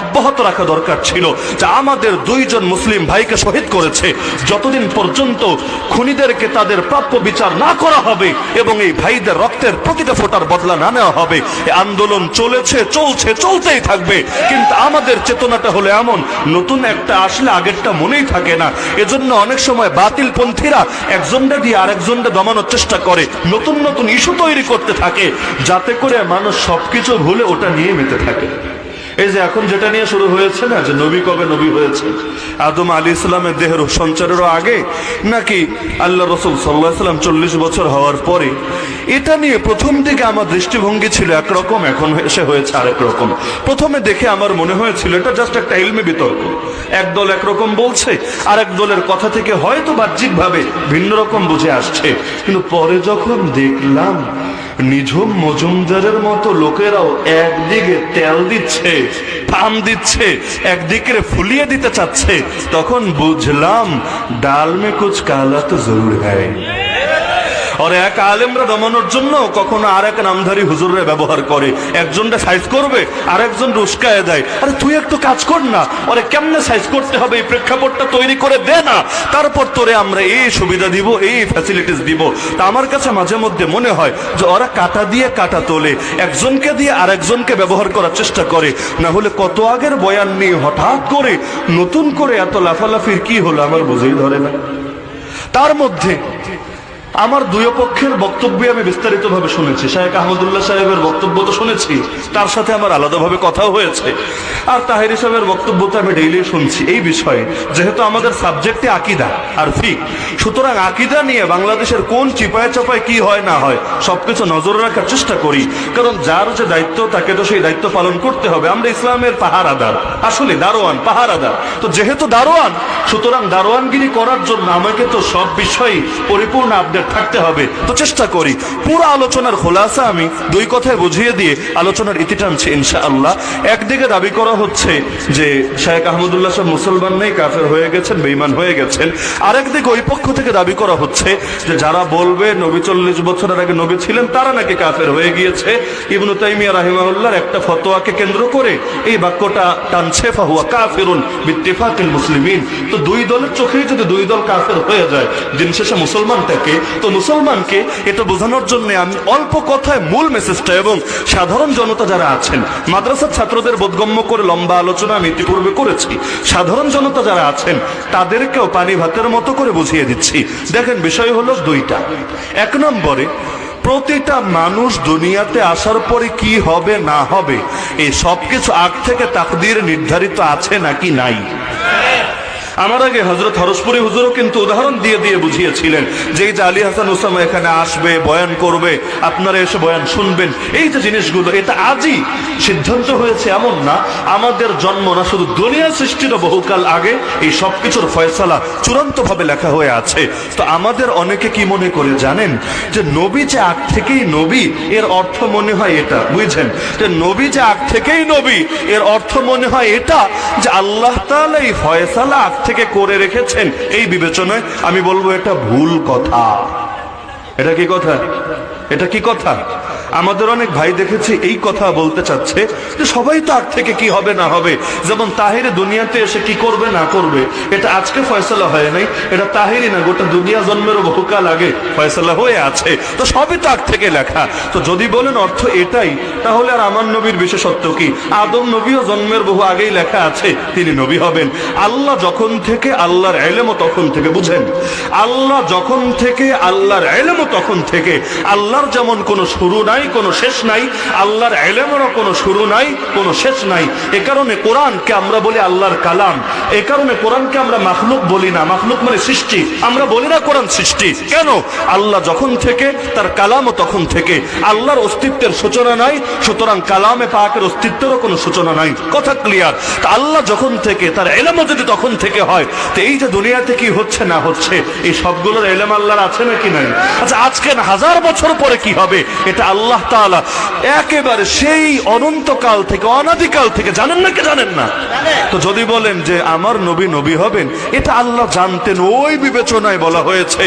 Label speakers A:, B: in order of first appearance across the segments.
A: অব্যাহত রাখা দরকার ছিল, যা আমাদের দুইজন মুসলিম ভাইকে শহীদ করেছে। যতদিন পর্যন্ত খুনিদেরকে তাদের প্রাপ্য বিচার না করা হবে এবং এই ভাইদের রক্তের প্রতিটা ফোটার বদলা না নেওয়া হবে আন্দোলন চলেছে, চলছে, চলতেই থাকবে। কিন্তু আমাদের চেতনাটা হলো এমন, নতুন একটা আসলে আগেরটা মনেই থাকে না। এজন্য অনেক সময় বাতিল পন্থীরা একজনটা দিয়ে আরেকজনটা দমানোর চেষ্টা করে, নতুন নতুন ইস্যু তৈরি করতে থাকে, যাতে করে মানুষ সবকিছু ভুলে ওটা নিয়ে মেতে থাকে। এই যে এখন যেটা নিয়ে শুরু হয়েছে না, যে নবী কবে নবী হয়েছে? আদম আলী ইসলামের দেহের সঞ্চারেরও আগে, নাকি আল্লাহ রসুল সাল্লাহ সাল্লাম চল্লিশ বছর হওয়ার পরে? এটা নিয়ে প্রথম দিকে আমার দৃষ্টিভঙ্গি ছিল একরকম, এখন এসে হয়েছে আরেক রকম। প্রথমে দেখে আমার মনে হয়েছিল, এটা জাস্ট একটা ইলমি বিতর্ক। একদল একরকম বলছে, আরেক দলের কথা থেকে হয়তো বাহ্যিকভাবে ভিন্ন রকম বুঝে আসছে। কিন্তু পরে যখন দেখলাম নিঝুম মজুমদারের মতো লোকেরাও একদিকে তেল দিচ্ছে পাম দিচ্ছে একদিকে ফুলিয়ে দিতে চাচ্ছে। তখন বুঝলাম, ডাল মে কুচ কালা তো জরুর হ্যায় আর এক আলেমরা দমানোর জন্য কখনো আর এক নামধারী হুজুরে ব্যবহার করে। একজনটা সাইজ করবে আর একজন উস্কায় দেয়। আরে তুই একটু কাজ কর না। ওরে কেমনে সাইজ করতে হবে? এই প্রেক্ষাপটটা তৈরি করে দে না। তারপর তোরে আমরা এই সুবিধা দিব, এই ফ্যাসিলিটিস দিব। তা আমার কাছে মাঝে মধ্যে মনে হয় যে ওরা কাটা দিয়ে কাটা তোলে। একজনকে দিয়ে আর একজনকে ব্যবহার করার চেষ্টা করে। না হলে কত আগের বয়ান নিয়ে হঠাৎ করে নতুন করে এত লাফালাফির কি হলো আমার বুঝেই ধরে না। তার মধ্যে আমার দুই পক্ষের বক্তব্য আমি বিস্তারিতভাবে শুনেছি। শাহেক আহমদুল্লাহ সাহেবের বক্তব্য তো শুনেছি। তার সাথে আমার আলাদাভাবে কথাও হয়েছে। আর তাহির সাহেবের বক্তব্য তো আমি ডেইলি শুনছি। এই বিষয়ে যেহেতু আমাদের সাবজেক্টে আকিদা, আর ফিক সুতরাং আকিদা নিয়ে বাংলাদেশের কোন চিপায় চাপায় কি হয় না হয়, সবকিছু নজর রাখার চেষ্টা করি। কারণ যার যে দায়িত্ব, তাকে তো সেই দায়িত্ব পালন করতে হবে। আমরা ইসলামের পাহারাদার। আসলে দারোয়ান, পাহারাদার। তো যেহেতু দারোয়ান, সুতরাং দারোয়ানগিরি করার জন্য আমাকে তো সব বিষয়ে পরিপূর্ণ আপডেট থাকতে হবে। তো চেষ্টা করি। পুরো আলোচনার খোলাসা আমি দুই কথায় বুঝিয়ে দিয়ে আলোচনার ইতি টানছি ইনশাআল্লাহ। একদিকে দাবি করা হচ্ছে যে শেখ আহমদুল্লাহ সাহেব মুসলমান নেই, কাফের হয়ে গেছেন বেইমান হয়ে গেছেন। আরেকদিকে ওই পক্ষ থেকে দাবি করা হচ্ছে যে যারা বলবে নবী চল্লিশ বছরের আগে নবী ছিলেন, তারা নাকি কাফের হয়ে গিয়েছে। ইবনু তাইমিয়া রাহিমাহুল্লাহর একটা ফতোয়াকে কেন্দ্র করে এই বাক্যটা টানছে, ফাহুয়া কাফিরুন বিত্তিফাকিল মুসলিমিন। তো দুই দলের চোখেই যদি দুই দল কাফের হয়ে যায়, দিন শেষে মুসলমানটাকে তো মুসলমানকে এটা বোঝানোর জন্য আমি অল্প কথায় মূল মেসেজটা এবং সাধারণ জনতা যারা আছেন, মাদ্রাসার ছাত্রদের বোধগম্য করে লম্বা আলোচনা আমি ইতিপূর্বে করেছি, সাধারণ জনতা যারা আছেন, তাদেরকেও পানি ভাতের মতো করে বুঝিয়ে দিচ্ছি। দেখেন, বিষয় হলো দুইটা। এক নম্বরে, প্রতিটা মানুষ দুনিয়াতে আসার পরে কি হবে, না হবে এই সবকিছু আগ থেকে তাকদির নির্ধারিত আছে নাকি নাই? আমার আগে হজরত হরসপুরি হুজুরও কিন্তু উদাহরণ দিয়ে দিয়ে বুঝিয়েছিলেন যে এই যে আলী হাসান ওসামা এখানে আসবে, বয়ান করবে, আপনারা এসে বয়ান শুনবেন। এই যে জিনিসগুলো, এটা আজই সিদ্ধান্ত হয়েছে এমন না। আমাদের জন্ম না, শুধু দুনিয়া সৃষ্টির বহুকাল আগে এই সব কিছুর ফয়সালা চূড়ান্তভাবে লেখা হয়ে আছে। তো আমাদের অনেকে কি মনে করে জানেন যে নবী যে আগ থেকেই নবী, এর অর্থ মনে হয় এটা বুঝছেন যে নবী যে আগ থেকেই নবী, এর অর্থ মনে হয় এটা যে আল্লাহ তাআলা এই ফয়সালা আগ থেকে করে রেখেছেন এই বিবেচনায় আমি বলব এটা ভুল কথা। এটা কি কথা? এটা কি কথা? আমাদের অনেক ভাই দেখেছি এই কথা বলতে চাচ্ছে যে সবাই তো আগ থেকে কি হবে না হবে। যেমন তাহিরে দুনিয়াতে এসে কি করবে না করবে, এটা আজকে ফয়সলা হয় নাই, এটা তাহিরি না, গোটা দুনিয়া জন্মেরও বহুকাল আগে ফয়সলা হয়ে আছে। তো সবই তো আগ থেকে লেখা। তো যদি বলেন অর্থ এটাই, তাহলে আর আমার নবীর বিশেষত্ব কি? আদম নবীও জন্মের বহু আগেই লেখা আছে, তিনি নবী হবেন। আল্লাহ যখন থেকে আল্লাহর এলেমও তখন থেকে, বুঝেন? আল্লাহ যখন থেকে আল্লাহর এলেমও তখন থেকে, আল্লাহর যেমন কোনো শুরু নাই কোনো শেষ নাই। আল্লাহর এলেমেরও কোনো শুরু নাই, কোনো শেষ নাই। এ কারণে কোরআনকে আমরা বলি আল্লাহর কালাম। এ কারণে কোরআনকে আমরা মাখলুক বলি না। মাখলুক মানে সৃষ্টি। আমরা বলি না কোরআন সৃষ্টি। কেন? আল্লাহ যখন থেকে, তার কালামও তখন থেকে। আল্লাহর অস্তিত্বের সূচনা নাই, সুতরাং কালামে পাকের অস্তিত্বেরও কোনো সূচনা নাই। কথা ক্লিয়ার তা আল্লাহ যখন থেকে, তার এলেমও যদি তখন থেকে হয়, তো এই যে দুনিয়াতে কি হচ্ছে না হচ্ছে, এই সবগুলোর এলেম আল্লাহর আছে নাকি নাই? আচ্ছা আজকে হাজার বছর পরে কি হবে, এটা আল্লাহ আল্লাহ তাআলা একেবারে সেই অনন্তকাল থেকে, অনাদিকাল থেকে, জানেন না কি জানেন না? তো যদি বলেন যে আমার নবী নবী হবেন, এটা আল্লাহ জানতেন, ওই বিবেচনায় বলা হয়েছে,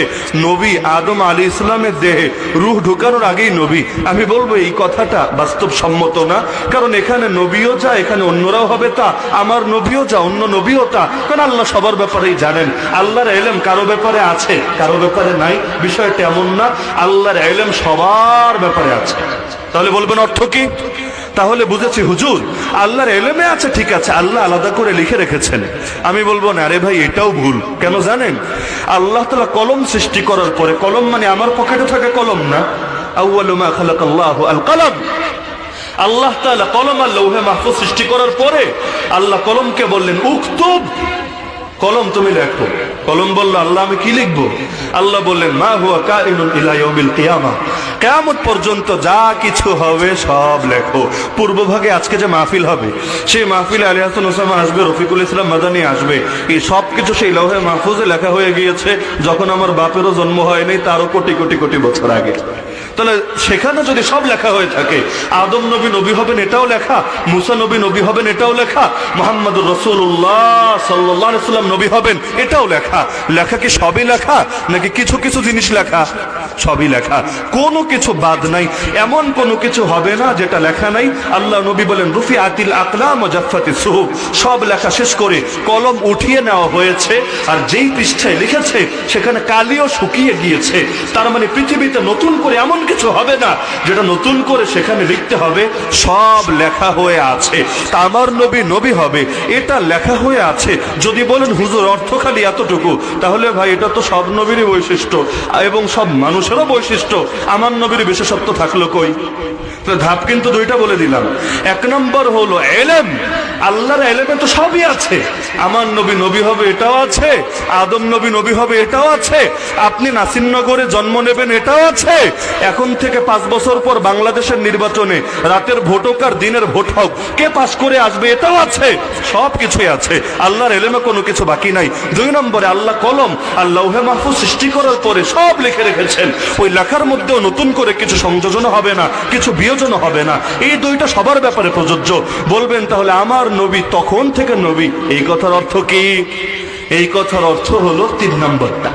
A: নবী আদম আলী ইসলামের দেহে রুহ ঢুকানোর আগেই নবী। আমি বলব এই কথাটা বাস্তবসম্মত না, কারণ এখানে নবীও যা, এখানে অন্যরাও হবে তা, আমার নবীও যা, অন্য নবীও তা, কারণ আল্লাহ সবার ব্যাপারেই জানেন। আল্লাহর এলেম কারও ব্যাপারে আছে, কারও ব্যাপারে নাই, বিষয়টা এমন না, আল্লাহর এলেম সবার ব্যাপারে আছে। তাহলে বলবেন অর্থ কি? তাহলে বুঝেছি, হুজুর, আল্লাহর এলেমে আছে, ঠিক আছে, আল্লাহ আলাদা করে লিখে রেখেছেন। আমি বলব না, আরে ভাই, এটাও ভুল। কেন জানেন? আল্লাহ তালা কলম সৃষ্টি করার পরে, কলম মানে আমার পকেটে থাকে কলম না? আল্লাহ কলম আর লৌহে মাহফুজ সৃষ্টি করার পরে, আল্লাহ কলমকে বললেন, উক্তুব। কলম তুমি লেখো। কলম বলল, আল্লাহ আমি কি লিখব? আল্লাহ বললেন, মা হুয়া কাইনুন ইলা ইয়াউমিল কিয়ামা। কিয়ামত পর্যন্ত যা কিছু হবে সব লেখো। পূর্বভাগে আজকে যে মাহফিল হবে, সেই মাহফিলে আলী হাসান ওসামা আসবে, রফিকুল ইসলাম মাদানি আসবে। এই সব কিছু সেই লৌহে মাহফুজে লেখা হয়ে গিয়েছে, যখন আমার বাপেরও জন্ম হয়নি, তারও কোটি কোটি কোটি বছর আগে। তাহলে সেখানে যদি সব লেখা হয়ে থাকে, আদম নবী নবী হবেন এটাও লেখা, মুসা নবী নবী হবেন এটাও লেখা মোহাম্মদ রসুল্লাহ সাল্লাহ সাল্লাম নবী হবেন এটাও লেখা। লেখা কি সবই লেখা, নাকি কিছু কিছু জিনিস লেখা? সবই লেখা। কোনো কিছু বাদ নাই, এমন কোনো কিছু হবে না যেটা লেখা নাই। আল্লাহ নবী বলেন রুফি আতিল আকলাম জাফাতি সুহুব। সব লেখা শেষ করে কলম উঠিয়ে নেওয়া হয়েছে, আর যেই পৃষ্ঠায় লিখেছে, সেখানে কালিও শুকিয়ে গিয়েছে। তার মানে পৃথিবীতে নতুন করে এমন কিছু হবে না। যেটা নতুন করে সেখানে লিখতে হবে, সব লেখা হয়ে আছে। তা আমার নবী নবী হবে, এটা লেখা হয়ে আছে। যদি বলেন, হুজুর, অর্থ খালি এতটুকু, তাহলে ভাই এটা তো সব নবীরই বৈশিষ্ট্য এবং সব মানুষেরও বৈশিষ্ট্য। আমার নবীর বিশেষত্ব থাকল কই? ধাপ কিন্তু দুইটা বলে দিলাম। এক নম্বর হলো এলেম। আল্লাহর এলেমে তো সবই আছে। আমার নবী নবী হবে, এটাও আছে। আদম নবী নবী হবে, এটাও আছে। আপনি নাসিরনগরে জন্ম নেবেন, এটাও আছে। এখন থেকে পাঁচ বছর পর বাংলাদেশের নির্বাচনে রাতের ভোট হোক আর দিনের ভোট হোক, কে পাশ করে আসবে এটাও আছে, সব কিছুই আছে। আল্লাহর এলেমে কোনো কিছু বাকি নাই। দুই নম্বরে আল্লাহ কলম আর লৌহে মাহফুজ সৃষ্টি করার পরে সব লিখে রেখেছেন। ওই লেখার মধ্যেও নতুন করে কিছু সংযোজন হবে না, কিছু বিয়োজন হবে না। এই দুইটা সবার ব্যাপারে প্রযোজ্য। বলবেন তাহলে আমার নবী তখন থেকে নবী, এই কথার অর্থ কি? এই কথার অর্থ হলো তিন নম্বরটা।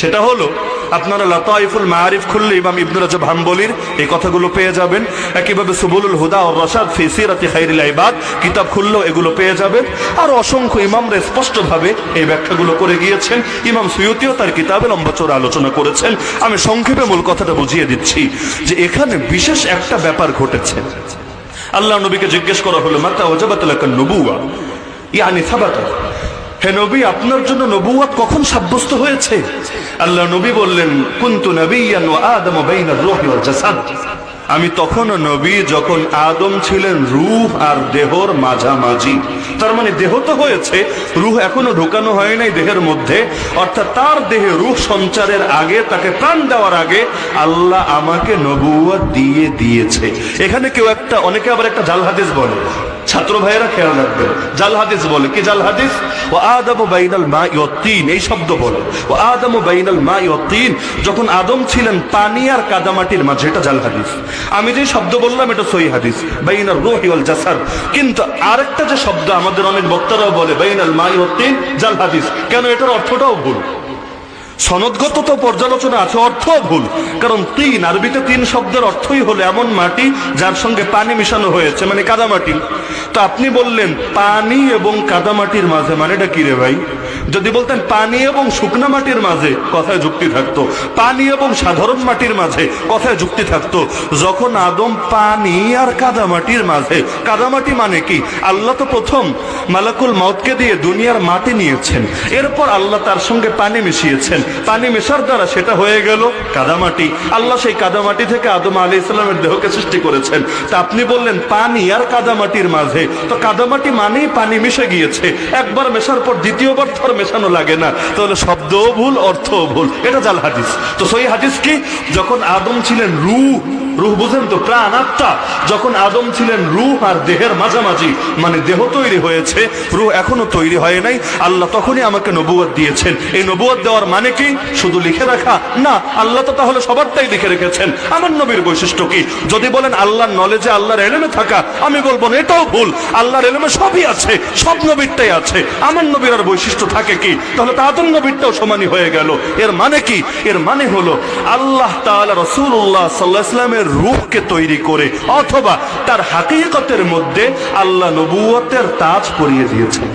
A: সেটা হলো আপনারা লতাইফুল মারিফ খুললে ইমাম ইবনুর রাজব হাম্বলির এই কথাগুলো পেয়ে যাবেন। একইভাবে সুবুলুল হুদা ও রসাদ ফি সিরাতি খাইরিল ইবাদ, কিতাব খুললেও এগুলো পেয়ে যাবেন। আর অসংখ্য ইমামরা স্পষ্টভাবে এই ব্যাখ্যাগুলো করে গিয়েছেন। ইমাম সুয়তিও তার কিতাবে লম্বা চোরা আলোচনা করেছেন। আমি সংক্ষেপে মূল কথাটা বুঝিয়ে দিচ্ছি যে এখানে বিশেষ একটা ব্যাপার ঘটেছে। আল্লাহ নবীকে জিজ্ঞেস করা হলো, মাতা ওজাবাত নবুয়া ইয়ানি সাবাতা। হে নবী, আপনার জন্য নবুয়াত কখন সাব্যস্ত হয়েছে? আল্লাহ নবী বললেন, কুন্তু ওয়া আদম জাসাদ। আমি তখনও নবী যখন আদম ছিলেন, রুহ আর দেহর মাঝামাঝি। তার মানে দেহ তো হয়েছে, রুহ এখনও ঢোকানো হয় নাই দেহের মধ্যে। অর্থাৎ তার দেহে রূহ সঞ্চারের আগে, তাকে প্রাণ দেওয়ার আগে আল্লাহ আমাকে নবুয়া দিয়ে দিয়েছে। এখানে কেউ একটা, অনেকে আবার একটা জাল হাদিস বলে ছাত্র ভাইয়েরা খেয়াল রাখবেন। জাল হাদিস বলে, কি জাল হাদিস? ও আদম ও বাইনাল মা ইয়তিন এই শব্দ বলে। ও আদম ও বাইনাল মা ইয়তিন যখন আদম ছিলেন পানি আর কাদামাটির মাঝে, এটা জাল হাদিস। আমি যে শব্দ বললাম, এটা সহি হাদিস। বাইনাল রুহি ওয়াল জাসাদ। কিন্তু আরেকটা যে শব্দ আমাদের অনেক বক্তারাও বলে, বাইনাল মা ইয়তিন জাল হাদিস। কেন এটার অর্থটাও ভুল? সনদগত তো পর্যালোচনা আছে, অর্থ ভুল। কারণ তিন, আরবিতে তিন শব্দের অর্থই হলো এমন মাটি যার সঙ্গে পানি মিশানো হয়েছে মানে কাদামাটি। তো আপনি বললেন পানি এবং কাদামাটির মাঝে মানেটা কি রে ভাই? যদি বলতেন পানি এবং শুকনা মাটির মাঝে কথায় যুক্তি থাকতো, পানি এবং সাধারণ মাটির মাঝে কথায় যুক্তি থাকতো, যখন আদম পানি আর কাদামাটির মাঝে কাদামাটি মানে কি? আল্লাহ তো প্রথম মালাকুল মতকে দিয়ে দুনিয়ার মাটি নিয়েছেন, এরপর আল্লাহ তার সঙ্গে পানি মিশিয়েছেন, পানি মেশার দ্বারা সেটা হয়ে গেল কাদামাটি আল্লাহ সেই কাদামাটি থেকে আদম আলী ইসলামের দেহকে সৃষ্টি করেছেন। তা আপনি বললেন পানি আর কাদামাটির মাঝে, তো কাদামাটি মানেই পানি মিশে গিয়েছে, একবার মেশার পর দ্বিতীয়বার মেশানো লাগে না। তাহলে শব্দও ভুল, অর্থও ভুল। এটা জাল হাদিস। তো সেই হাদিস কি? যখন আদম ছিলেন রু রুহ বুঝেন তো, প্রাণ আত্মা। যখন আদম ছিলেন রুহ আর দেহের মাঝামাঝি মানে দেহ তৈরি হয়েছে, রুহ এখনও তৈরি হয় নাই, আল্লাহ তখনই আমাকে নবুয়ত দিয়েছেন। এই নবুয়ত দেওয়ার মানে কি? শুধু লিখে রাখা? না, আল্লাহ তো তাহলে সবারটাই লিখে রেখেছেন। আমার নবীর বৈশিষ্ট্য কি? যদি বলেন আল্লাহর নলেজে আল্লাহর এলেমে থাকা, আমি বলব না, এটাও ভুল। আল্লাহর এলেমে সবই আছে, সব নবীরটাই আছে। আমার নবীর আর বৈশিষ্ট্য থাকে কি? তাহলে তাদের নবীরটাও সমানই হয়ে গেল। এর মানে কি? এর মানে হলো, আল্লাহ তাআলা রাসূলুল্লাহ সাল্লাল্লাহু আলাইহি ওয়াসাল্লামের রূহকে তৈরি করে, অথবা তার হাকিকতের মধ্যে আল্লাহ নবুয়তের তাজ পরিয়ে দিয়েছেন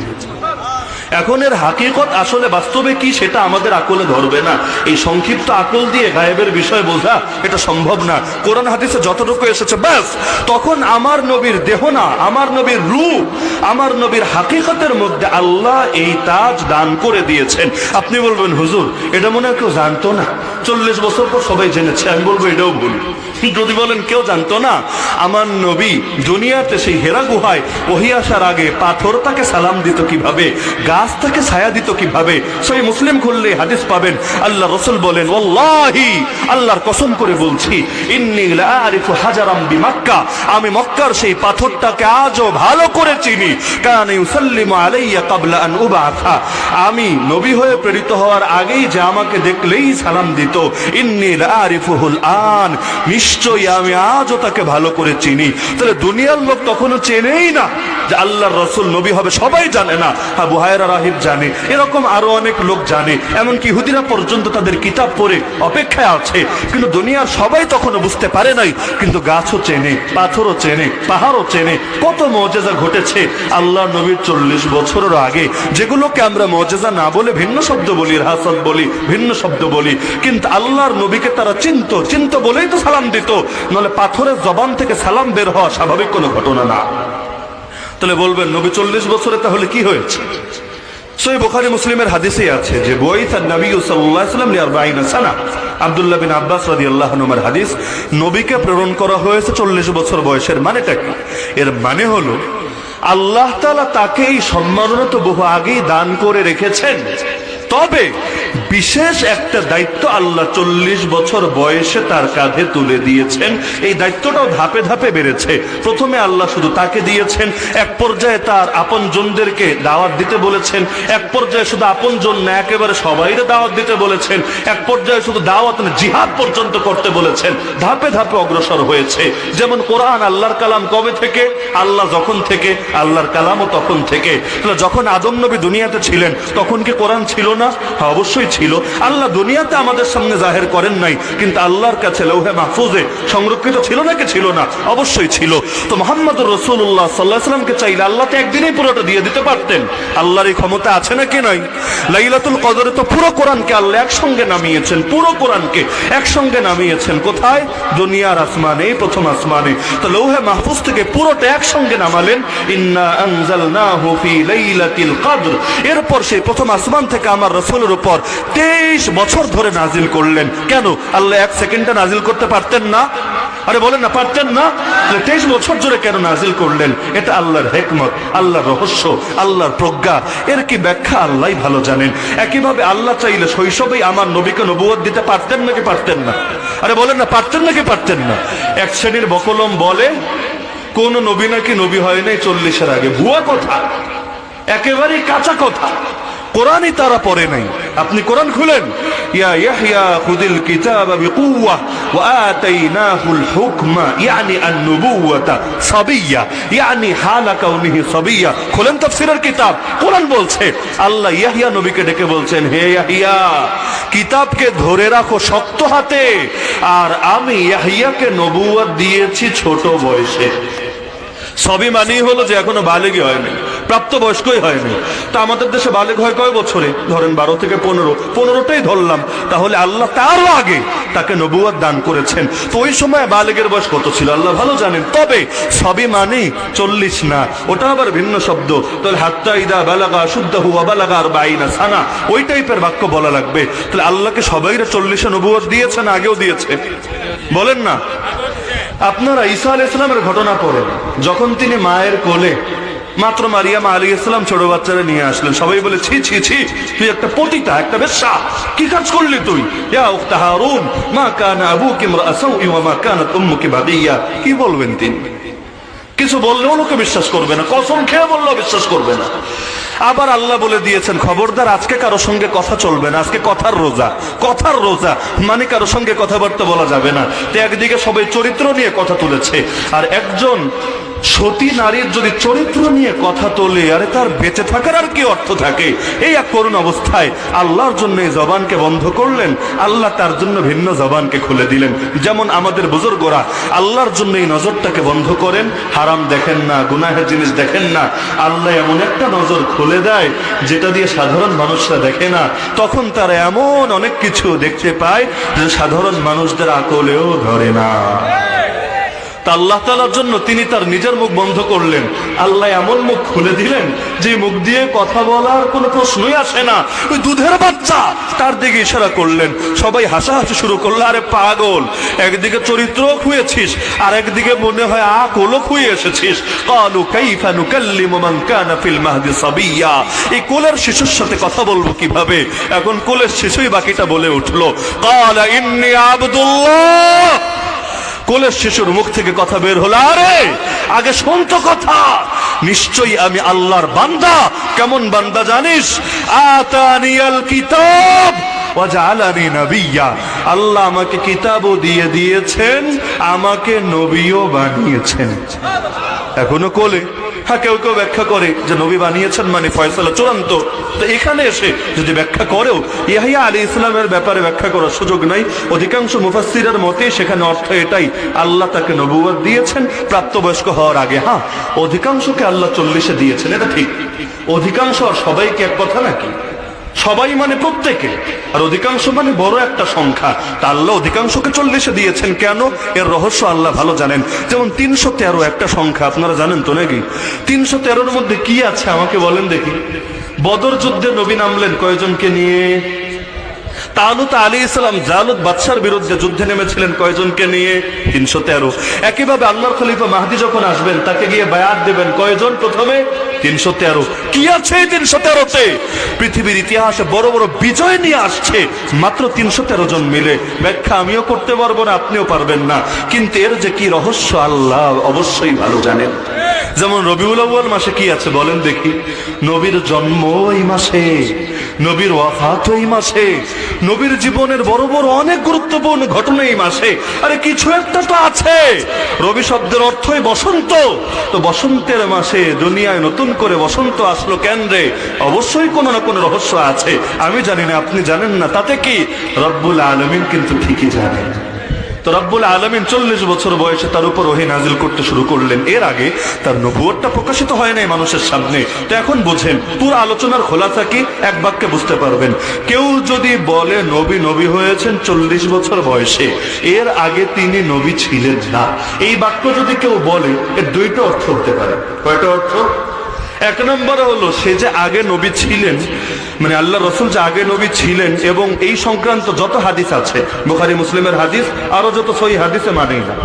A: এখন এর হাকিকত আসলে বাস্তবে কি সেটা আমাদের আকলে ধরবে না। এই সংক্ষিপ্ত আকল দিয়ে গায়েবের বিষয় বোঝা এটা সম্ভব না। কোরআন হাদিসে যতটুকু এসেছে, ব্যাস। তখন আমার নবীর দেহ না, আমার নবীর রূপ, আমার নবীর হাকিকতের মধ্যে আল্লাহ এই তাজ দান করে দিয়েছেন। আপনি বলবেন, হুজুর, এটা মনে হয় কেউ জানতো না। চল্লিশ বছর পর সবাই জেনেছে, আমি বলব, এটাও ভুল। যদি বলেন, কেউ জানতো না? আমার নবী দুনিয়াতে সেই হেরা গুহায় ওহি আসার আগে পাথর তাকে সালাম দিত কীভাবে? গাছ তাকে ছায়া দিত কীভাবে? সেই মুসলিম খুললে হাদিস পাবেন। আল্লাহ রসুল বলেন ওল্লাহি আল্লাহর কসম করে বলছি আমি মক্কার সেই পাথরটাকে আজও ভালো করে চিনি। আমি নবী হয়ে প্রেরিত হওয়ার আগেই যে আমাকে দেখলেই সালাম দিত, ইন্নি লাআরিফুহুল আন। নিশ্চয়ই আমি আজও তাকে ভালো করে চিনি। তাহলে দুনিয়ার লোক তখনও চেনেই না যে আল্লাহর রসুল নবী হবে। সবাই জানে না। আবু হায়রা রাহিব জানে। এরকম আরও অনেক লোক জানে। এমনকি হুদিরা পর্যন্ত তাদের কিতাব পড়ে অপেক্ষায় আছে। কিন্তু দুনিয়ার সবাই তখনও বুঝতে পারে নাই। কিন্তু গাছও চেনে, পাথরও চেনে, পাহাড়ও চেনে। কত মজেজা ঘটেছে। আল্লাহ নবীর চল্লিশ বছরের আগে যেগুলোকে আমরা মজেজা না বলে ভিন্ন শব্দ বলি, হাসান বলি, ভিন্ন শব্দ বলি। কিন্তু আল্লাহর নবীকে তারা চিন্ত। চিন্ত বলেই তো সালাম দিত নলে পাথরের জবান থেকে সালাম বের হওয়া স্বাভাবিক কোনো ঘটনা না। তাহলে বলবেন, নবী চল্লিশ বছরে তাহলে কি হয়েছে? মুসলিমের আছে আনহুর হাদিস, নবীকে প্রেরণ করা হয়েছে চল্লিশ বছর বয়সের মানেটা কি? এর মানে হলো, আল্লাহ তাকে এই সম্মাননা তো বহু আগেই দান করে রেখেছেন। তবে বিশেষ একটা দায়িত্ব আল্লাহ চল্লিশ বছর বয়সে তার কাঁধে তুলে দিয়েছেন। এই দায়িত্বটাও ধাপে ধাপে বেড়েছে। প্রথমে আল্লাহ শুধু তাকে দিয়েছেন এক পর্যায়ে তার আপন জনদেরকে দাওয়াত দিতে বলেছেন এক পর্যায়ে শুধু আপন জন না একেবারে সবাইরে দাওয়াত দিতে বলেছেন এক পর্যায়ে শুধু দাওয়াত না জিহাদ পর্যন্ত করতে বলেছেন। ধাপে ধাপে অগ্রসর হয়েছে। যেমন কোরআন আল্লাহর কালাম কবে থেকে? আল্লাহ যখন থেকে আল্লাহর কালামও তখন থেকে। যখন আদম নবী দুনিয়াতে ছিলেন তখন কি কোরআন ছিল না? হ্যাঁ, অবশ্যই ছিল। আল্লাহ দুনিয়াতে আমাদের সামনে জাহের করেন নাই, কিন্তু আল্লাহর কাছে লৌহে মাহফুজে সংরক্ষিত ছিল নাকি ছিল না? অবশ্যই ছিল। তো মোহাম্মদ রসুল্লাহ সাল্লাহ সাল্লামকে চাইলে আল্লাহ তো একদিনেই পুরোটা দিয়ে দিতে পারতেন। আল্লাহর এই ক্ষমতা আছে নাকি নাই? লাইলাতুল কদরে তো পুরো কোরআনকে আল্লাহ একসঙ্গে নামিয়েছেন, পুরো কোরআনকে একসঙ্গে নামিয়েছেন। কোথায়? দুনিয়ার আসমানে প্রথম আসমানে। তো লৌহে মাহফুজ থেকে পুরোটা একসঙ্গে নামালেন, ইন্না আনজালনাহু ফি লাইলাতিল কদর। এরপর সেই প্রথম আসমান থেকে আমার রসুলের উপর তেইশ বছর ধরে নাজিল করলেন। কেন? আল্লাহ এক সেকেন্ডে নাজিল করতে পারতেন না? আরে বলেন না, পারতেন না? তেইশ বছর ধরে কেন নাজিল করলেন? এটা আল্লাহর হেকমত, আল্লাহর রহস্য, আল্লাহর প্রজ্ঞা। এর কি ব্যাখ্যা? আল্লাহ ভালো জানেন। একইভাবে আল্লাহ চাইলে শৈশবেই আমার নবীকে নবুয়ত দিতে পারতেন নাকি পারতেন না? আরে বলেন না, পারতেন নাকি পারতেন না? এক শ্রেণির বকলম বলে, কোন নবী নাকি নবী হয় নাই চল্লিশের আগে। ভুয়া কথা। একেবারেই কাঁচা কথা। কোরআনই তারা পড়ে নাই। আপনি কোরআন খুলেন? ইয়া ওয়া হুকমা কাউনিহি কিতাব। বলছে, আল্লাহ নবীকে ডেকে বলছেন কিতাবকে ধরে রাখো শক্ত হাতে, আর আমি ইয়াহইয়াকে নবুয়ত দিয়েছি ছোট বয়সে। সবই মানেই হলো যে এখনও বালেগই হয়নি। প্রাপ্ত বয়স্কই হয়নি। তা আমাদের দেশে বালেগ হয় কয় বছরে? ধরেন বারো থেকে পনেরো। পনেরোটাই ধরলাম। তাহলে আল্লাহ তারও আগে তাকে নবুয়াদ দান করেছেন। তো ওই সময় বালেগের বয়স কত ছিল? আল্লাহ ভালো জানেন। তবে সবই মানে চল্লিশ না। ওটা আবার ভিন্ন শব্দ। তাহলে হাত্তা ইদা বালাগা শুদ্ধ হুয়া বালাগা আর বাইনা সানা। ওই টাইপের বাক্য বলা লাগবে। তাহলে আল্লাহকে সবাইরা চল্লিশে নবুয়াদ দিয়েছেন, আগেও দিয়েছে? বলেন না। আপনারা ঈসা আল ইসলামের ঘটনা পড়েন। যখন তিনি মায়ের কোলে মাত্র মারিয়াম আলী ইসলাম ছোট বাচ্চারা নিয়ে আসলেন সবাই বলে, ছি ছি ছি, তুই একটা পতিতা, একটা বেশ্যা। কি কাজ করলি তুই? ইয়া মা মা বাগিয়া। কি বলবেন তিনি? কিছু বললেও লোকে বিশ্বাস করবে না, কসম খেয়ে বললেও বিশ্বাস করবে না। আবার আল্লাহ বলে দিয়েছেন, খবরদার, আজকে কারও সঙ্গে কথা চলবে না, আজকে কথার রোজা কথার রোজা। মানে কারও সঙ্গে কথাবার্তা বলা যাবে না। তো একদিকে সবাই চরিত্র নিয়ে কথা তুলেছে, আর একজন সতী নারীর যদি চরিত্র নিয়ে কথা তোলে, আরে তার বেঁচে থাকার আর কি অর্থ থাকে? এই এক করুণ অবস্থায় আল্লাহর জন্য এই জবানকে বন্ধ করলেন, আল্লাহ তার জন্য ভিন্ন জবানকে খুলে দিলেন। যেমন আমাদের বুজুর্গরা আল্লাহর জন্য এই নজরটাকে বন্ধ করেন, হারাম দেখেন না, গুনাহের জিনিস দেখেন না। আল্লাহ এমন একটা নজর খুলে দেয়, যেটা দিয়ে সাধারণ মানুষরা দেখে না। তখন তারা এমন অনেক কিছু দেখতে পায়, যে সাধারণ মানুষদের আকলেও ধরে না। তা আল্লাহ তালার জন্য তিনি তার নিজের মুখ বন্ধ করলেন। আল্লাহ এমন মুখ খুলে দিলেন যে মুখ দিয়ে কথা বলার কোনো প্রশ্নই আসে না। ওই দুধের বাচ্চা তার দিকে ইশারা করলেন। সবাই হাসাহাসি শুরু করল, আরে পাগল, একদিকে চরিত্র খুঁয়েছিস, আর একদিকে মনে হয় আ কোলো খুঁয়ে এসেছিস। কালু কাইফা নুকাল্লিমু মান কানা ফিল মাহদি সাবিয়্যা এই কোলের শিশুর সাথে কথা বলব কীভাবে? এখন কোলের শিশুই বাকিটা বলে উঠল, কালা ইন্নি আব্দুল্লাহ। কোলের শিশুর মুখ থেকে কথা বের হলো, আরে, আগে শোন তো কথা। নিশ্চয়ই আমি আল্লাহর বান্দা, কেমন বান্দা জানিস? আতানিয়াল কিতাব আল্লাহ আমাকে কিতাবও দিয়ে দিয়েছেন, আমাকে নবীও বানিয়েছেন। এখনও কোলে। হ্যাঁ কেউ কেউ ব্যাখ্যা করে যে নবী বানিয়েছেন মানে ফয়সালা চূড়ান্ত। তো এখানে এসে যদি ব্যাখ্যা করেও ইহাইয়া আলী ইসলামের ব্যাপারে ব্যাখ্যা করার সুযোগ নাই। অধিকাংশ মুফাসিরের মতে সেখানে অর্থ এটাই, আল্লাহ তাকে নবুবাদ দিয়েছেন, প্রাপ্তবয়স্ক হওয়ার আগে। হ্যাঁ অধিকাংশকে আল্লাহ চল্লিশে দিয়েছেন, এটা ঠিক। অধিকাংশ আর সবাইকে এক কথা নাকি? সবাই মানে প্রত্যেকে। আর অধিকাংশ মানে বড় একটা সংখ্যা। তা আল্লাহ অধিকাংশকে চল্লিশে দিয়েছেন। কেন? এর রহস্য আল্লাহ ভালো জানেন। যেমন তিনশো তেরো একটা সংখ্যা, আপনারা জানেন তো নাকি? তিনশো তেরোর মধ্যে কি আছে আমাকে বলেন দেখি। বদর যুদ্ধে নবী নামলেন কয়জনকে নিয়ে? তালুত আলী ইসলাম জালুত বাদশার বিরুদ্ধে যুদ্ধে নেমেছিলেন কয়জনকে নিয়ে? তিনশো তেরো। একইভাবে আল্লাহর খলিফা মাহদি যখন আসবেন, তাকে গিয়ে বায়াত দেবেন। কয়জন? প্রথমে তিনশো তেরো। কি আছে তিনশো তেরোতে? পৃথিবীর ইতিহাসে বড় বড় বিজয় নিয়ে আসছে। মাত্র তিনশো তেরো জন মিলে। ব্যাখ্যা আমিও করতে পারব না, আপনিও পারবেন না। কিন্তু এর যে কি রহস্য, আল্লাহ অবশ্যই ভালো জানেন। যেমন রবিউল আউয়াল মাসে কি আছে বলেন দেখি। নবীর জন্ম এই মাসে। নবীর ওয়াফাত এই মাসে। নবীর জীবনের বড় বড় অনেক গুরুত্বপূর্ণ ঘটনা এই মাসে। আরে কিছু একটা তো আছে। রবি শব্দের অর্থই বসন্ত। তো বসন্তের মাসে দুনিয়ায় নতুন করে বসন্ত আসলো কেন্দ্রে অবশ্যই কোনো না কোনো রহস্য আছে। আমি জানি না, আপনি জানেন না, তাতে কি? রব্বুল আলমিন কিন্তু ঠিকই জানেন। তো রব্বুল আলমিন চল্লিশ বছর বয়সে তার উপর ওহি নাজিল করতে শুরু করলেন। এর আগে তার নবুয়টা প্রকাশিত হয় নাই মানুষের সামনে। তো এখন বোঝেন, পুরো আলোচনার খোলাসা কি? এক বাক্যে বুঝতে পারবেন। কেউ যদি বলে, নবী নবী হয়েছেন চল্লিশ বছর বয়সে। এর আগে তিনি নবী ছিলেন না। এই বাক্য যদি কেউ বলে, এর দুইটা অর্থ হতে পারে। কয়টা অর্থ? এক নম্বরে হলো, সে যে আগে নবী ছিলেন মানে আল্লাহ রসুল যে আগে নবী ছিলেন এবং এই সংক্রান্ত যত হাদিস আছে, বুখারি, মুসলিমের হাদিস আরও যত সই হাদিসে মানেই না।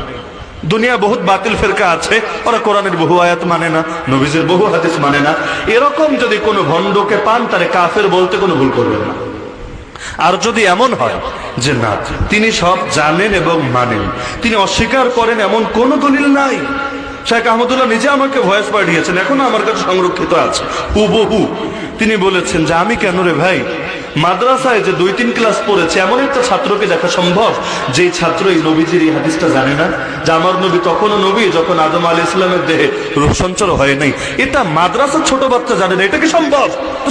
A: দুনিয়া বহুত বাতিল ফেরকা আছে, ওরা কোরআনের বহু আয়াত মানে না, নবীজের বহু হাদিস মানে না। এরকম যদি কোনো ভণ্ডকে পান, তারে কাফের বলতে কোনো ভুল করবেন না। আর যদি এমন হয় যে না, তিনি সব জানেন এবং মানেন, তিনি অস্বীকার করেন এমন কোনো দলিল নাই। শেখ আহমদুল্লাহ নিজে আমাকে ভয়েস পাঠিয়েছেন, এখনও আমার কাছে সংরক্ষিত আছে। হুবহু। তিনি বলেছেন যে আমি কেন রে ভাই? মাদ্রাসায় যে দুই তিন ক্লাস পড়েছে এমন একটা ছাত্রকে দেখা সম্ভব, যেই ছাত্র এই নবীজির এই হাদিসটা জানে না, যে আমার নবী তখনও নবী, যখন আদম আলী ইসলামের দেহে রূপ সঞ্চার হয় নাই। এটা মাদ্রাসা ছোট বাচ্চা জানে না, এটা কি সম্ভব?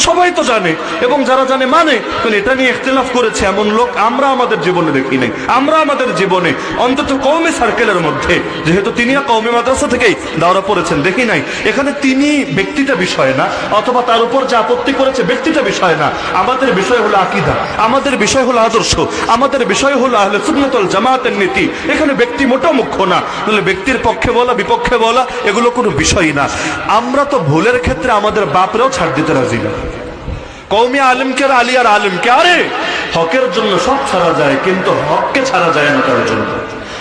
A: সবাই তো জানে, এবং যারা জানে মানে এটা নিয়ে ইখতিলাফ করেছে এমন লোক আমরা আমাদের জীবনে দেখি নাই। আমরা আমাদের জীবনে, অন্তত কৌমি সার্কেলের মধ্যে, যেহেতু তিনি কৌমি মাদ্রাসা থেকেই দাওরা পড়েছেন, দেখি নাই। এখানে তিনি ব্যক্তিটা বিষয় না, অথবা তার উপর যে আপত্তি করেছে ব্যক্তিটা বিষয় না। আমাদের বিষয় হলো আকিদা। আমাদের বিষয় হলো আদর্শ। আমাদের বিষয় হলো আহলে সুন্নতল জামাতের নীতি। এখানে ব্যক্তি মোটেও মুখ্য না। তাহলে ব্যক্তির পক্ষে বলা, বিপক্ষে বলা, এগুলো কোনো বিষয় না। আমরা তো ভুলের ক্ষেত্রে আমাদের বাপরেও ছাড় দিতে রাজি না। কৌমি আলিমকে আলিয়ার আলিমকে, আরে, হকের জন্য সব ছাড়া যায়, কিন্তু হককে ছাড়া যায় না তার জন্য।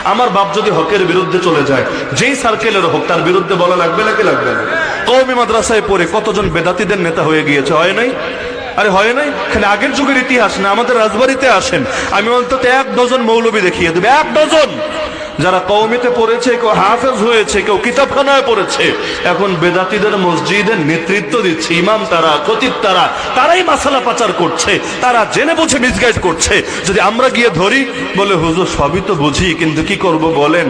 A: আমার বাপ যদি হকের বিরুদ্ধে চলে যায়, যেই সার্কেলের হোক, তার বিরুদ্ধে বলা লাগবে নাকি লাগবে না? কৌমি মাদ্রাসায় পড়ে কতজন বেদাতিদের নেতা হয়ে গিয়েছে, হয় নাই? আরে হয় নাই? খালি আগের যুগের ইতিহাস না, আমাদের রাজবাড়িতে আসেন। আমি অন্তত এক ডজন মৌলবী দেখিয়ে দেবে, এক ডজন। যারা কৌমিতে পড়েছে, কেউ হাফেজ হয়েছে, কেউ কিতাবখানায় পড়েছে, এখন বেদাতিদের মসজিদের নেতৃত্ব দিচ্ছে, ইমাম তারা, খতিব তারা, তারাই মাসালা পাচার করছে, তারা জেনে বুঝে মিসগাইড করছে। যদি আমরা গিয়ে ধরি, বলে, হুজুর, সবই তো বুঝি, কিন্তু কি করব বলেন?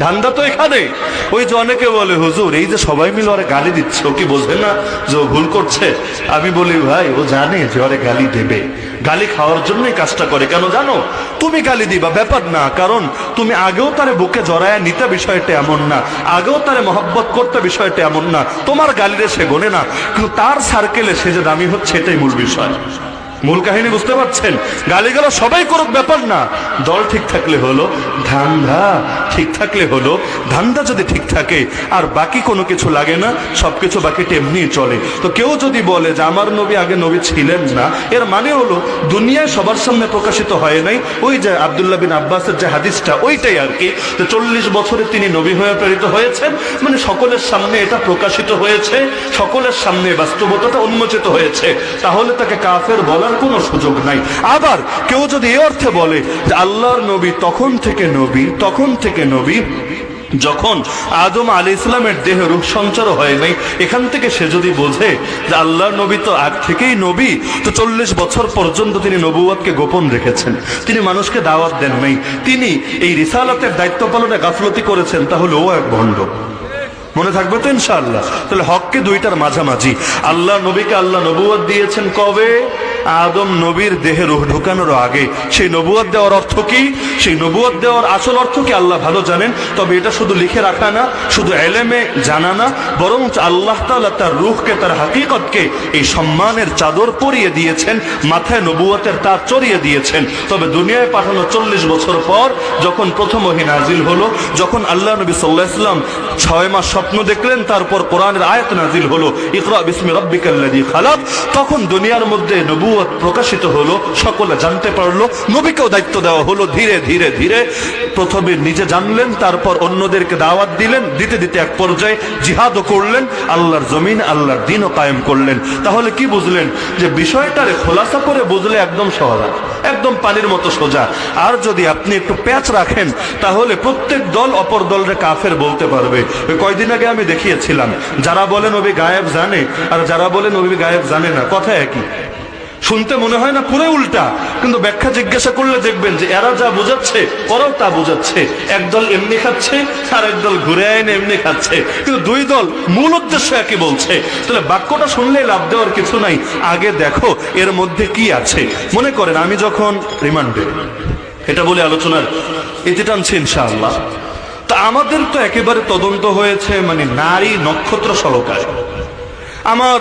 A: ধান্দা তো এখানে। ওই যে অনেকে বলে, হুজুর, এই যে সবাই মিলে ওরে গালি দিচ্ছে, ও কি বোঝে না যে ভুল করছে? আমি বলি, ভাই, ও জানে যে ওরে গালি দেবে। গালি খাওয়ার জন্যই কাজটা করে। কেন জানো? তুমি গালি দিবা, ব্যাপার না। কারণ তুমি আগেও তারে বুকে জড়ায় নিতে বিষয়টা এমন না। আগেও তারে মহব্বত করতে বিষয়টা এমন না। তোমার গালিরে সে গোনে না। কিন্তু তার সার্কেলে সে যে দামি হচ্ছে, এটাই মূল বিষয়। মূল কাহিনী বুঝতে পারছেন? গালিগালা সবাই করুক, ব্যাপার না। দল ঠিক থাকলে হলো ধান্দা। ঠিক থাকলে হলো ধান্দা যদি ঠিক থাকে, আর বাকি কোনো কিছু লাগে না, সবকিছু বাকি এমনি চলে। তো কেউ যদি বলে যে আমার নবী আগে নবী ছিলেন না, এর মানে হলো দুনিয়ায় সবার সামনে প্রকাশিত হয় নাই। ওই যে আবদুল্লাহ বিন আব্বাসের যে হাদিসটা, ওইটাই আর কি। যে চল্লিশ বছরে তিনি নবী হয়ে প্রেরিত হয়েছেন মানে সকলের সামনে এটা প্রকাশিত হয়েছে, সকলের সামনে বাস্তবতাটা উন্মোচিত হয়েছে। তাহলে তাকে কাফের বলার কোনো সুযোগ নাই। আবার কেউ যদি এ অর্থে বলে যে আল্লাহর নবী তখন থেকে নবী, তখন থেকে নবী, যখন আদম আলী ইসলামের দেহে রূপ সঞ্চার হয় নাই, এখান থেকে সে যদি বোঝে যে আল্লাহর নবী তো আগ থেকেই নবী, তো চল্লিশ বছর পর্যন্ত তিনি নবুয়াদকে গোপন রেখেছেন। তিনি মানুষকে দাওয়াত দেন নাই। তিনি এই রিসালাতের দায়িত্ব পালনে গাফলতি করেছেন তাহলে ও এক ভণ্ড। মনে থাকবে তো ইনশাআল্লাহ? তাহলে হককে দুইটার মাঝামাঝি। আল্লাহ নবীকে আল্লাহ নবুয়াদ দিয়েছেন কবে? আদম নবীর দেহে রুহ ঢুকানোর আগে, সেই নবুয়াদ দেওয়ার অর্থ কি? সেই নবুয়াদ দেওয়ার আসল অর্থ কি আল্লাহ ভালো জানেন? তবে এটা শুধু লিখে রাখা না, শুধু এলেমে জানা না বরং আল্লাহ তাআলা তার রুহকে, তার হাকিকতকে এই সম্মানের চাদর পরিয়ে দিয়েছেন, মাথায় নবুয়তের তার চড়িয়ে দিয়েছেন। তবে দুনিয়ায় পাঠানো চল্লিশ বছর পর, যখন প্রথম ওহি নাজিল হলো, যখন আল্লাহ নবী সাল্লাহ ইসলাম ছয় মাস স্বপ্ন দেখলেন, তারপর কোরআনের আয়াত নাজিল হলো, ইকরা বিসমি খালাক, তখন দুনিয়ার মধ্যে নবুয়ত প্রকাশিত হলো, সকলে জানতে পারল, নবীকেও দায়িত্ব দেওয়া হলো ধীরে ধীরে ধীরে। প্রথমে নিজে জানলেন, তারপর অন্যদেরকে দাওয়াত দিলেন, দিতে দিতে এক পর্যায়ে জিহাদও করলেন, আল্লাহর জমিন, আল্লাহর দিনও কায়েম করলেন। তাহলে কি বুঝলেন যে বিষয়টারে খোলাসা করে বুঝলে একদম সহজ, একদম পানির মতো সোজা। আর যদি আপনি একটু প্যাচ রাখেন, তাহলে প্রত্যেক দল অপর দলরে কাফের বলতে পারবে। কয়দিন আগে আমি দেখিয়েছিলাম, যারা বলেন নবী গায়েব জানে, আর যারা বলেন নবী গায়েব জানে না, কথা একই। শুনতে মনে হয় না পুরো উল্টা, কিন্তু ব্যাখ্যা জিজ্ঞাসা করলে দেখবেন যে এরা যা বোঝাচ্ছে, ওরাও তা বোঝাচ্ছে। একদল এমনি খাচ্ছে, আর একদল ঘুরে আইনে এমনি খাচ্ছে। কিন্তু দুই দল মূল উদ্দেশ্য একই বলছে। তাহলে বাক্যটা শুনলে লাভ দেওয়ার কিছু নাই, আগে দেখো এর মধ্যে কি আছে। মনে করেন, আমি যখন রিমান্ডে, এটা বলে আলোচনার এতে টানছি ইনশাআল্লাহ। তা আমাদের তো একেবারে তদন্ত হয়েছে মানে নারী নক্ষত্র সহকারে। আমার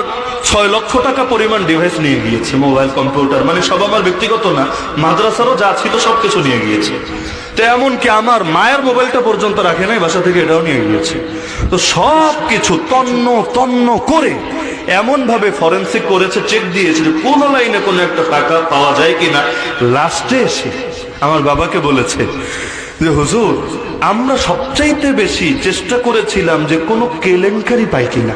A: ছয় লক্ষ টাকা পরিমাণ ডিভাইস নিয়ে গিয়েছে মোবাইল কম্পিউটার মানে সব আমার ব্যক্তিগত না, মাদ্রাসারও যা ছিল সব কিছু নিয়ে গিয়েছে। তো এমনকি আমার মায়ের মোবাইলটা পর্যন্ত রাখে নাই, বাসা থেকে এটাও নিয়ে গিয়েছে। তো সব কিছু তন্ন তন্ন করে এমন ভাবে ফরেন্সিক করেছে চেক দিয়েছে যে কোন লাইনে কোনো একটা টাকা পাওয়া যায় কিনা। লাস্টে এসে আমার বাবাকে বলেছে যে, হুজুর, আমরা সবচাইতে বেশি চেষ্টা করেছিলাম যে কোনো কেলেঙ্কারি পাই কিনা।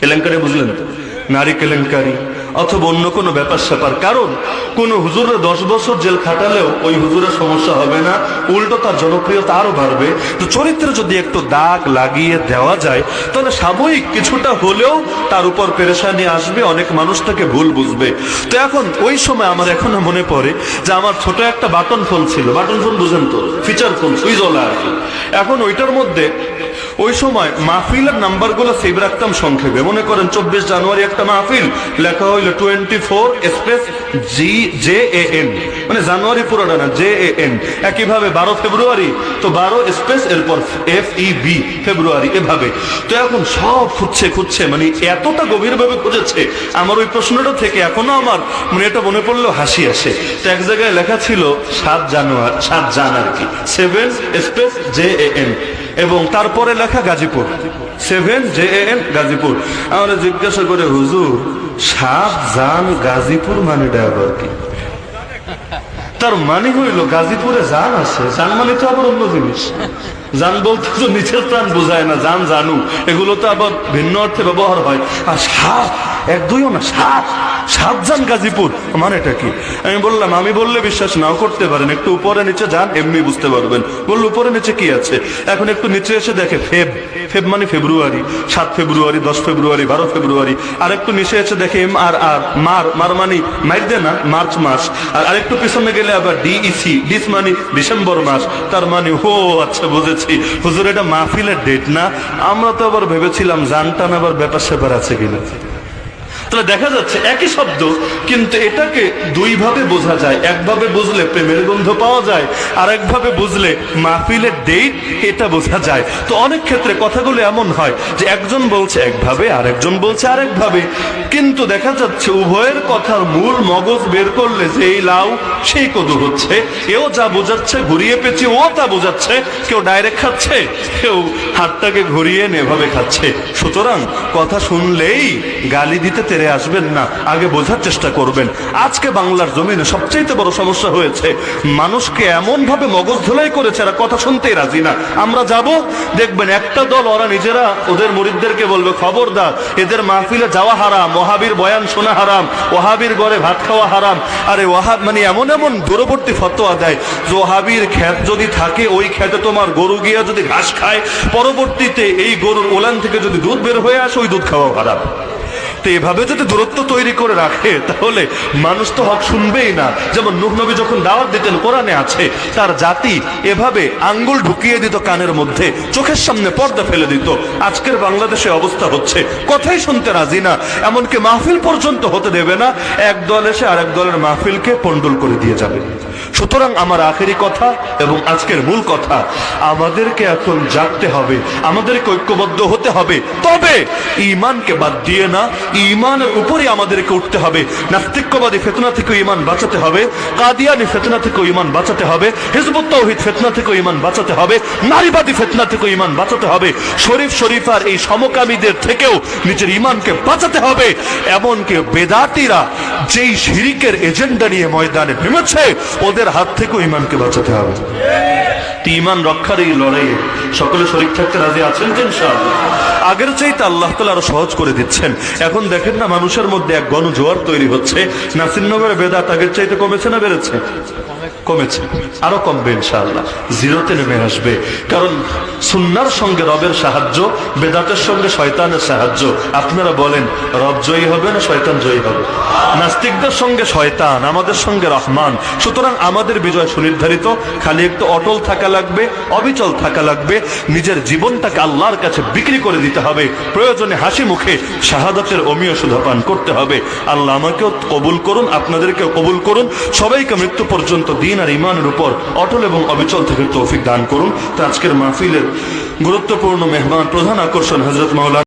A: কেলেঙ্কারি বুঝলেন তো? নারী কেলেঙ্কারি অথবা অন্য কোনো ব্যাপার স্যাপার। কারণ, কোন হুজুরের দশ বছর জেল খাটালেও ওই হুজুরের সমস্যা হবে না, উল্টো তার জনপ্রিয়তা আরও বাড়বে। তো চরিত্রে যদি একটু দাগ লাগিয়ে দেওয়া যায়, তাহলে সাময়িক কিছুটা হলেও তার উপর পেরেশানি আসবে, অনেক মানুষ তাকে ভুল বুঝবে। তো এখন, ওই সময় আমার এখনও মনে পড়ে যে আমার ছোট একটা বাটন ফোন ছিল। বাটন ফোন বুঝেন তো, ফিচার ফোন সুইজওয়ালা আর কি। এখন ওইটার মধ্যে ওই সময় মাহফিলের নাম্বারগুলো সেভ রাখতাম সংক্ষেপে। মনে করেন, চব্বিশ জানুয়ারি একটা মাহফিল, লেখা হইল twenty four space G, J A N. মানে জানুয়ারি পুরোটা না, জে এ এন। একইভাবে বারো ফেব্রুয়ারি, তো বারো স্পেস এরপর এফ ই বি, ফেব্রুয়ারি, এভাবে। তো এখন সব খুঁজছে খুঁজছে মানে এতটা গভীরভাবে খুঁজেছে, আমার ওই প্রশ্নটা থেকে এখনও আমার মানে এটা মনে পড়ল, হাসি আসে। তো এক জায়গায় লেখা ছিল, সাত জানুয়ারি সাত জান আর কি, seven space J A N. এবং তারপরে লেখা Gazipur. Seven J N Gazipur. আমরা জিজ্ঞাসা করে, হুজুর সাত জান গাজীপুর মানে আবার কি? তার মানে হইল, গাজীপুরে যান আছে যান মানে তো আবার অন্য জিনিস। যান বলতে তো নিচের প্রাণ বোঝায় না যান জানু এগুলো তো আবার ভিন্ন অর্থে ব্যবহার হয়। আর সাত এক দুইও না, সাত সাত যান গাজীপুর। মানে এটা কি? আমি বললাম, আমি বললে বিশ্বাস নাও করতে পারেন, একটু উপরে নিচে যান, এমনি বুঝতে পারবেন। বলল, উপরে নিচে কি আছে? এখন একটু নিচে এসে দেখে, ফেব ফেব মানে ফেব্রুয়ারি, সাত ফেব্রুয়ারি, দশ ফেব্রুয়ারি, বারো ফেব্রুয়ারি, আর একটু নিচে এসে দেখে এম আর আর, মার মার মানে মাইর না, মার্চ মাস, আর আরেকটু পিছনে গেলে আবার ডিইসি, ডিস মানে ডিসেম্বর মাস, তার মানে ও আচ্ছা বুঝেছি। হুজুর, এটা মাহফিলের ডেট না? আমরা তো আবার ভেবেছিলাম জানটান আবার ব্যাপার স্যাপার আছে কিনা। তাহলে দেখা যাচ্ছে একই শব্দ, কিন্তু এটাকে দুই ভাবে বোঝা যায়। একভাবে বুঝলে প্রেমের গন্ধ পাওয়া যায়, আর একভাবে বুঝলে মাহফিলের ডেট এটা বোঝা যায়। তো অনেক ক্ষেত্রে কথাগুলো এমন হয় যে একজন বলছে একভাবে, আর একজন বলছে আরেকভাবে কিন্তু দেখা যাচ্ছে উভয়ের কথার মূল মগজ বের করলে যে এই লাউ, সেই কদু হচ্ছে। এও যা বোঝাচ্ছে ঘুরিয়ে পেঁচিয়ে, ও তা বোঝাচ্ছে, কেউ ডাইরেক্ট খাচ্ছে, কেউ হাতটাকে ঘুরিয়ে নেভাবে খাচ্ছে। সুতরাং কথা শুনলেই গালি দিতে তেরে আসবেন না, আগে বোঝার চেষ্টা করবেন। আজকে বাংলার জমিনে সবচেয়ে বড় সমস্যা হয়েছে, মানুষকে এমন ভাবে মগজ ধোলাই করেছে কথা শুনতেই রাজি না। আমরা যাব, দেখবেন একটা দল, ওরা নিজেরা, ওদের মুরিদদেরকে বলবে, খবরদার, এদের মাহফিলে যাওয়া হারাম ওহাবির বয়ান শোনা হারাম ওহাবির ঘরে ভাত খাওয়া হারাম। আরে ওহাব মানে এমন এমন দূরবর্তী ফতোয়া দেয় যে ওহাবির খ্যাত যদি থাকে, ওই খ্যাতে তোমার গরু গিয়া যদি ঘাস খায়, পরবর্তীতে এই গরুর ওলান থেকে যদি দুধ বের হয়ে আসে, ওই দুধ খাওয়া হারাম। তো এভাবে যদি দূরত্ব তৈরি করে রাখে, তাহলে মানুষ তো হক শুনবেই না। যেমন নুহ নবী যখন দাওয়াত দিতেন, কোরআনে আছে, তার জাতি এভাবে আঙ্গুল ঢুকিয়ে দিত কানের মধ্যে, চোখের সামনে পর্দা ফেলে দিত। আজকের বাংলাদেশে অবস্থা হচ্ছে, কথাই শুনতে রাজি না। এমনকি মাহফিল পর্যন্ত হতে দেবে না, এক দল এসে আরেক দলের মাহফিলকে পন্ডল করে দিয়ে যাবে। সুতরাং আমার আখেরি কথা এবং আজকের মূল কথা, আমাদেরকে এখন জাগতে হবে, আমাদেরকে ঐক্যবদ্ধ হতে হবে। তবে ইমানকে বাদ দিয়ে না ইমানের উপরে আমাদেরকে উঠতে হবে। নাস্তিক্যবাদী ফেতনা থেকে ইমান বাঁচাতে হবে, কাদিয়ানি ফেতনা থেকে ইমান বাঁচাতে হবে, হিজবুত তৌহিদ ফেতনা থেকে ইমান বাঁচাতে হবে, নারীবাদী ফেতনা থেকে ইমান বাঁচাতে হবে, শরীফ শরীফার এই সমকামীদের থেকেও নিজের ইমানকে বাঁচাতে হবে। এমনকি বেদাতিরা যেই শিরিকের এজেন্ডা নিয়ে ময়দানে নেমেছে, ওদের হাত থেকেও ইমানকে বাঁচাতে হবে। ইমান রক্ষার এই লড়াইয়ে সকলে শরীর থাকতে রাজি আছেন তো আগের চাইতে আল্লাহ তালা আরও সহজ করে দিচ্ছেন। এখন দেখেন না, মানুষের মধ্যে এক গণজোয়ার তৈরি হচ্ছে। নাসিরনগরের বেদাত আগের চাইতে কমেছে না বেড়েছে? কমেছে, আরও কমবে ইনশাআল্লাহ। জিরোতে নেমে আসবে। কারণ সুন্নার সঙ্গে রবের সাহায্য, বেদাতের সঙ্গে শয়তানের সাহায্য। আপনারা বলেন, রব জয়ী হবে না শয়তান জয়ী হবে? নাস্তিকদের সঙ্গে শয়তান, আমাদের সঙ্গে রহমান। সুতরাং আমাদের বিজয় সুনির্ধারিত। খালি একটু অটল থাকা লাগবে, অবিচল থাকা লাগবে। নিজের জীবনটাকে আল্লাহর কাছে বিক্রি করে দিতে হবে। প্রয়োজনে হাসি মুখে শাহাদাতের অমীয় সুধাপান করতে হবে। আল্লাহ আমাকেও কবুল করুন, আপনাদেরকেও কবুল করুন। সবাইকে মৃত্যু পর্যন্ত দিন আর ইমানের উপর অটল এবং অবিচল থেকে তৌফিক দান করুন। তো আজকের মাহফিলের গুরুত্বপূর্ণ মেহমান, প্রধান আকর্ষণ হজরত মাওলানা